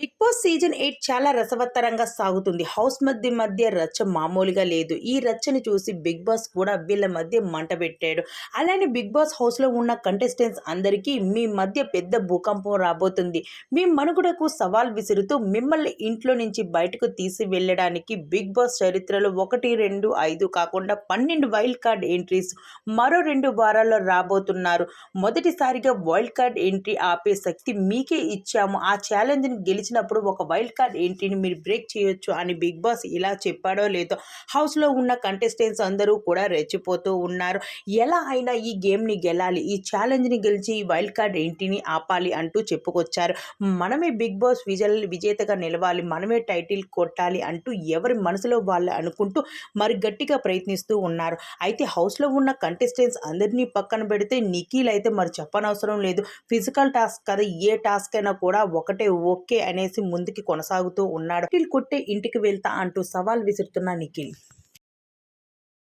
Big boss season eight చాలా రసవత్తరంగా సాగుతుంది. హౌస్ మధ్య మధ్య రచ్చ మామూలుగా లేదు. ఈ రచ్చని చూసి బిగ్ బాస్ కూడా వీళ్ళ మధ్య మంట పెట్టాడు. అలానే బిగ్ బాస్ హౌస్లో ఉన్న కంటెస్టెంట్స్ అందరికీ మీ మధ్య పెద్ద భూకంపం రాబోతుంది. మీ మనుగడకు సవాల్ విసురుతూ మిమ్మల్ని ఇంట్లో నుంచి బయటకు తీసి వెళ్ళడానికి బిగ్ బాస్ చరిత్రలో ఒకటి రెండు ఐదు కాకుండా పన్నెండు వైల్డ్ కార్డ్ ఎంట్రీస్ మరో రెండు వారాల్లో రాబోతున్నారు. మొదటిసారిగా వైల్డ్ కార్డ్ ఎంట్రీ ఆపే శక్తి మీకే ఇచ్చాము. ఆ ఛాలెంజ్ని గెలిచి గెలిచినప్పుడు ఒక వైల్డ్ కార్డ్ ఎంట్రీని మీరు బ్రేక్ చేయొచ్చు అని బిగ్ బాస్ ఇలా చెప్పాడో లేదో హౌస్లో ఉన్న కంటెస్టెంట్స్ అందరూ కూడా రెచ్చిపోతూ ఉన్నారు. ఎలా అయినా ఈ గేమ్ని గెలాలి ఈ ఛాలెంజ్ని గెలిచి ఈ వైల్డ్ కార్డ్ ఎంట్రీని ఆపాలి అంటూ చెప్పుకొచ్చారు. మనమే బిగ్ బాస్ విజయ విజేతగా నిలవాలి మనమే టైటిల్ కొట్టాలి అంటూ ఎవరి మనసులో వాళ్ళు అనుకుంటూ మరి గట్టిగా ప్రయత్నిస్తూ ఉన్నారు. అయితే హౌస్లో ఉన్న కంటెస్టెంట్స్ అందరినీ పక్కన పెడితే నిఖిల్ అయితే మరి చెప్పనవసరం లేదు. ఫిజికల్ టాస్క్ కదా ఏ టాస్క్ అయినా కూడా ఒకటే ఓకే అనేసి ముందుకి కొనసాగుతూ ఉన్నాడు. నిఖిల్ కొట్టే ఇంటికి వెళ్తా అంటూ సవాల్ విసురుతున్న నిఖిల్.